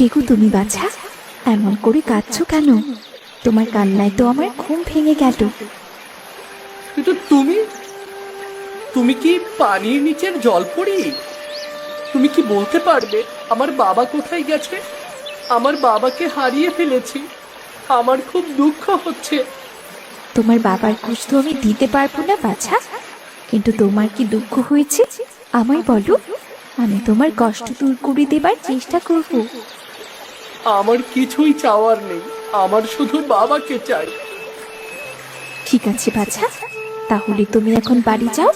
কে গো তুমি বাছা? এমন করে কাঁদছো কেন? তোমার কান্নায় তো আমার ঘুম ভেঙে গেল। কিন্তু তুমি? তুমি কি পানির নিচের জল পড়ি তুমি কি বলতে পারবে আমার বাবা কোথায় গেছে? আমার বাবাকে হারিয়ে ফেলেছি। আমার খুব দুঃখ হচ্ছে। তোমার বাবার কুশ তো আমি দিতে পারব না বাছা। কিন্তু তোমার কি দুঃখ হয়েছে? আমায় বলো। আমি তোমার কষ্ট দূর করে দেবার চেষ্টা করব। আমার কিছুই চাওয়ার নেই। আমার শুধু বাবাকে চাই। ঠিক আছে, বাছা। তাহলে তুমি এখন বাড়ি যাও।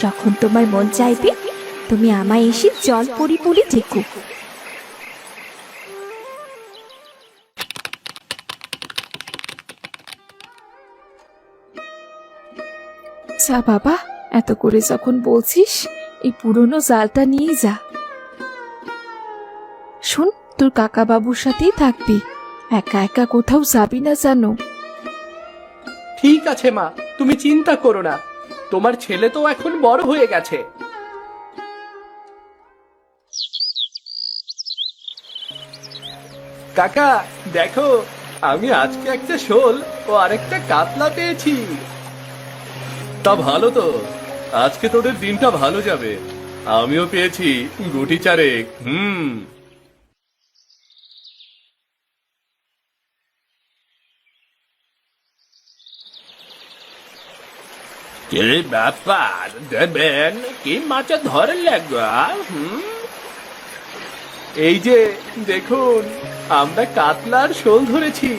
যখন তোমার মন চাইবে, তুমি আমায় এসে জল পরি পরি থেকো যা বাবা, এত করে যখন বলছিস, এই পুরনো জালটা নিয়ে যা। তোর কাকা বাবুর সাথেই থাকবি। একা একা কোথাও যাবি না জানো। ঠিক আছে মা, তুমি চিন্তা করো না। তোমার ছেলে তো এখন বড় হয়ে গেছে। কাকা, দেখো, আমি আজকে একটা শোল ও আরেকটা কাতলা পেয়েছি। তা ভালো তো। আজকে তোদের দিনটা ভালো যাবে। আমিও পেয়েছি গুটি চারেক। হুম। কি ব্যাপার, দেবেন, কি মাছে ধরলে হুম? এই যে, দেখুন, আমরা কাতলার শোল ধরেছি।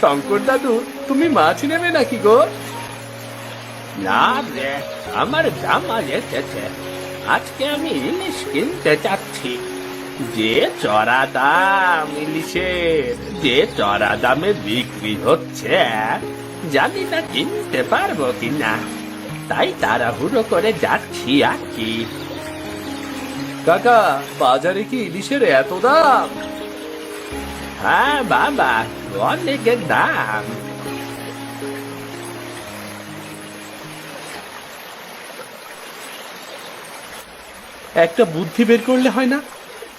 শঙ্কর দাদু, তুমি মাছ নেবে নাকি গো? না রে, আমার জামা এসেছে। আজকে আমি ইলিশ কিনতে চাচ্ছি যে চড়া দাম ইলিশের, যে চড়া দামে বিক্রি হচ্ছে, জানি না কিনতে পারব কিনা। তাই তাড়াহুড়ো করে যাচ্ছি আর কি। কাকা বাজারে কি ইলিশের এত দাম? হ্যাঁ বাবা অনেক দাম। একটা বুদ্ধি বের করলে হয় না?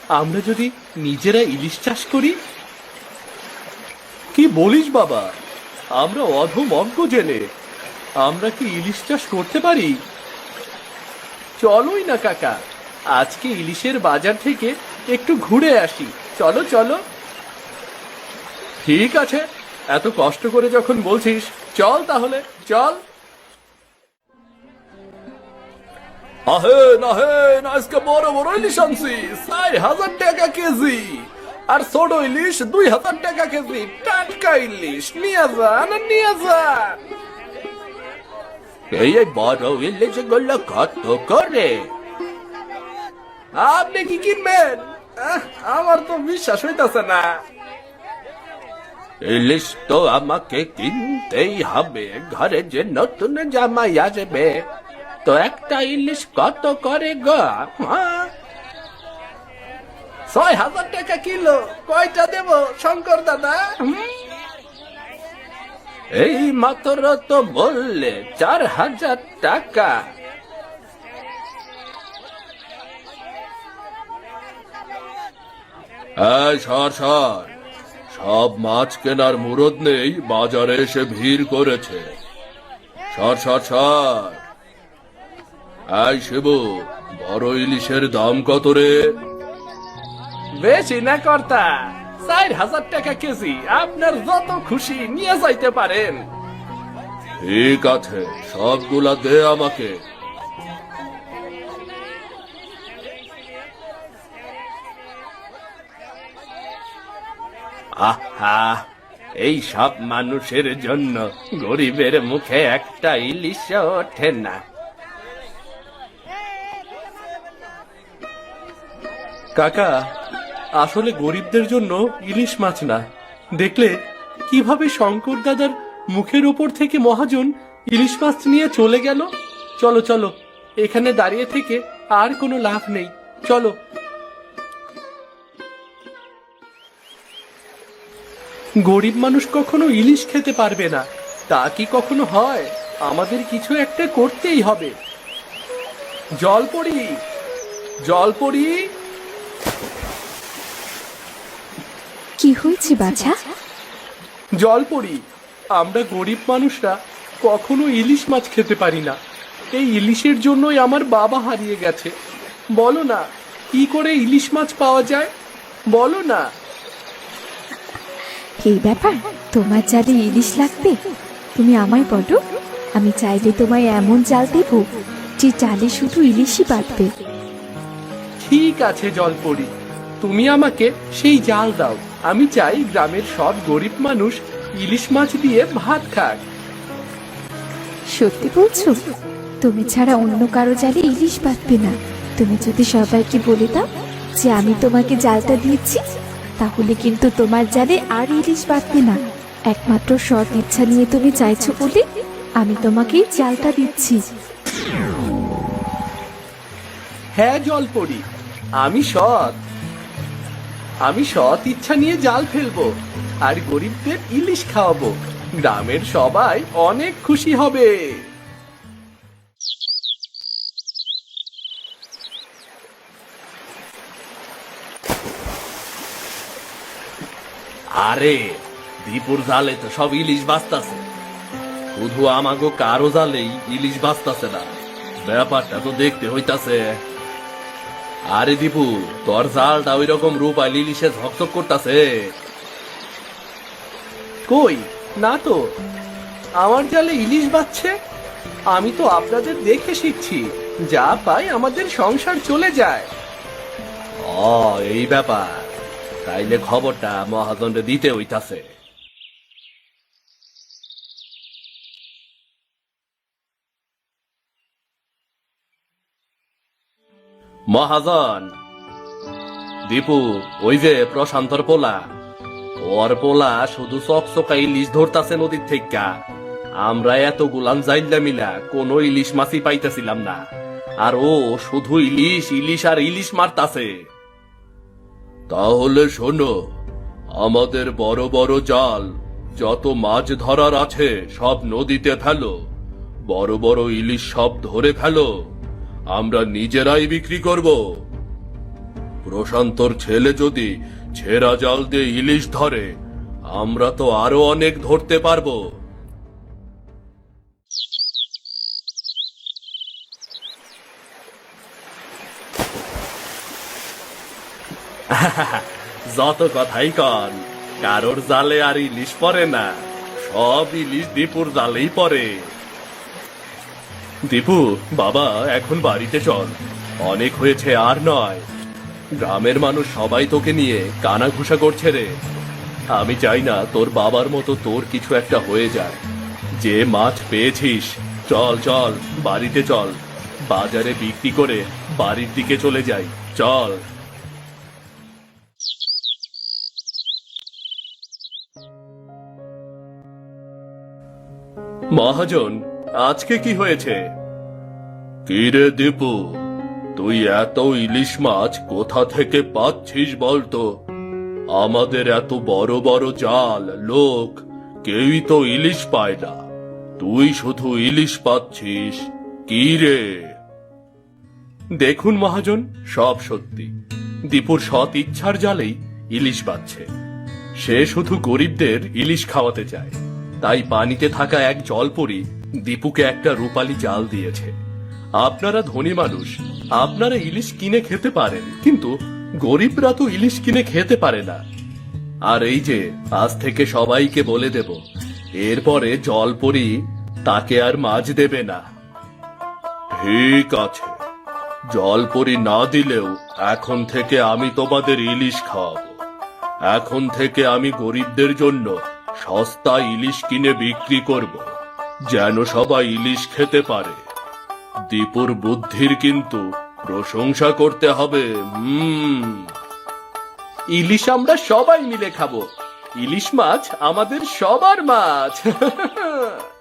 আমরা যদি নিজেরা ইলিশ চাষ করি? কি বলিস বাবা? আমরা অধম অজ্ঞ জেনে আমরা কি ইলিশ চাষ করতে পারি? চলোই না, কাকা। আজকে ইলিশের বাজার থেকে একটু ঘুরে আসি। চলো চলো। ঠিক আছে। এত কষ্ট করে যখন বলছিস, চল তাহলে, চল। আজকে বড় বড় ইলিশ আনছি। চার হাজার টাকা কেজি। আর ছোট ইলিশ দুই হাজার টাকা কেজি। টাটকা ইলিশ। নিয়ে যান নিয়ে যান এই বড় ইলিশগুলো কত করে আপনি কি কিনবেন আহ, আমার তো বিশ্বাস হইতাছে না ইলিশ তো আমাকে কিনতেই হবে ঘরে যে নতুন জামাই আসবে তো একটা ইলিশ কত করে গো হ্যাঁ? ছয় হাজার টাকা কিলো কয়টা দেব শঙ্কর দাদা হুম? এই মাত্র তো বললে চার হাজার টাকা। সর সর। সব মাছ কেনার মুরদ নেই, বাজারে এসে ভিড় করেছে। সর সর সর। এই, শিবু, বড় ইলিশের দাম কত রে? বেশি না, কর্তা। চার হাজার টাকা কেজি। আপনার যত খুশি নিয়ে যাইতে পারেন। ঠিক আছে, সবগুলা দে আমাকে। আহা, এই সব মানুষের জন্য গরিবের মুখে একটা ইলিশ ওঠে না। কাকা আসলে গরিবদের জন্য ইলিশ মাছ না। দেখলে কীভাবে শঙ্কর দাদার মুখের ওপর থেকে মহাজন ইলিশ মাছ নিয়ে চলে গেল? চলো চলো, এখানে দাঁড়িয়ে থেকে আর কোনো লাভ নেই। চলো। গরিব মানুষ কখনো ইলিশ খেতে পারবে না। তা কি কখনো হয়? আমাদের কিছু একটা করতেই হবে। জল পড়ি জল পড়ি হয়েছে বাছা। জল পড়ি আমরা গরিব মানুষরা কখনো ইলিশ মাছ খেতে পারি না। এই ইলিশের জন্যই আমার বাবা হারিয়ে গেছে। বলো না কি করে ইলিশ মাছ পাওয়া যায়? বলো না। এই ব্যাপার তোমার জালে ইলিশ লাগবে? তুমি আমায় বলো আমি চাইলে তোমায় এমন জাল দেব যে জালে শুধু ইলিশই বাঁধবে। ঠিক আছে জল পড়ি তুমি আমাকে সেই জাল দাও। আমি চাই গ্রামের সব গরিব মানুষ ইলিশ মাছ দিয়ে ভাত খাক। সত্যি বলছো? তুমি ছাড়া অন্য কারও জালে ইলিশ বাঁধবে না। তুমি যদি সবাইকে বলে দাও যে আমি তোমাকে জালটা দিয়েছি তাহলে কিন্তু তোমার জালে আর ইলিশ বাঁধবে না। একমাত্র সৎ ইচ্ছা নিয়ে তুমি চাইছো বলে আমি তোমাকে জালটা দিচ্ছি। হ্যাঁ জল পড়ি আমি সৎ। আমি সৎ ইচ্ছা নিয়ে জাল ফেলব আর গরিবদের ইলিশ খাওয়াবো। গ্রামের সবাই অনেক খুশি হবে। আরে, দীপুর জালে তো সব ইলিশ বাঁচতাছে। শুধু আমাগো কারও জালেই ইলিশ বাঁচতাছে না। ব্যাপারটা তো দেখতে হইতাছে। আরে দীপু তোর জালটা ওই রকম রূপ আর ইলিশে ঝকঝক করতাছে। কই? না তো। আমার জালে ইলিশ বাচ্ছে? আমি তো আপনাদের দেখে শিখছি। যা পাই আমাদের সংসার চলে যায়। ও এই ব্যাপার। তাইলে খবরটা মহাজনরে দিতে হইতাছে। মহাজন, দীপু, ওই যে প্রশান্তর পোলা। ওর পোলা শুধু চকচকা ইলিশ ধরতাছে নদীর থেকে আমরা এত গুলান জাইল্লা মিলা কোন ইলিশ মাছই পাইতেছিলাম না। আর ও শুধু ইলিশ ইলিশ আর ইলিশ মারতাছে। তাহলে শোনো, আমাদের বড় বড় জাল, যত মাছ ধরার আছে সব নদীতে ফেলো, বড় বড় ইলিশ সব ধরে ফেলো। আমরা নিজেরাই বিক্রি করব। প্রশান্তর ছেলে যদি ছেঁড়া জাল দিয়ে ইলিশ ধরে, আমরা তো আরও অনেক ধরতে পারব। যত কথাই কন, কারোর জালে আর ইলিশ পরে না, সব ইলিশ দীপুর জালেই পড়ে। দীপু, বাবা, এখন বাড়িতে চল। অনেক হয়েছে, আর নয়। গ্রামের মানুষ সবাই তোকে নিয়ে কানা ঘুষা করছে রে। আমি চাই না তোর বাবার মতো তোর কিছু একটা হয়ে যায়। যে মাছ পেয়েছিস, চল চল, বাড়িতে চল। বাজারে বিক্রি করে বাড়ির দিকে চলে যাই, চল। মহাজন আজকে কি হয়েছে? কি রে দীপু? তুই এত ইলিশ মাছ কোথা থেকে পাচ্ছিস বলতো? আমাদের এত বড় বড় জাল লোক কেউই তো ইলিশ পায় না। তুই শুধু ইলিশ পাচ্ছিস। কি রে? দেখুন মহাজন সব সত্যি। দীপুর সৎ ইচ্ছার জালেই ইলিশ পাচ্ছে সে শুধু গরিবদের ইলিশ খাওয়াতে চায়। তাই পানিতে থাকা এক জলপরি দীপুকে একটা রূপালী জাল দিয়েছে। আপনারা ধনী মানুষ, আপনারা ইলিশ কিনে খেতে পারেন, কিন্তু গরিবরা তো ইলিশ কিনে খেতে পারে না। আর এই যে, আজ থেকে সবাইকে বলে দেব, এরপরে জলপরি তাকে আর মাছ দেবে না। ঠিক আছে জল পরি না দিলেও এখন থেকে আমি তোমাদের ইলিশ খাওয়াবো। এখন থেকে আমি গরিবদের জন্য সস্তা ইলিশ কিনে বিক্রি করব। যেন সবাই ইলিশ খেতে পারে। দীপুর বুদ্ধির কিন্তু প্রশংসা করতে হবে। ইলিশ আমরা সবাই মিলে খাব। ইলিশ মাছ আমাদের সবার মাছ।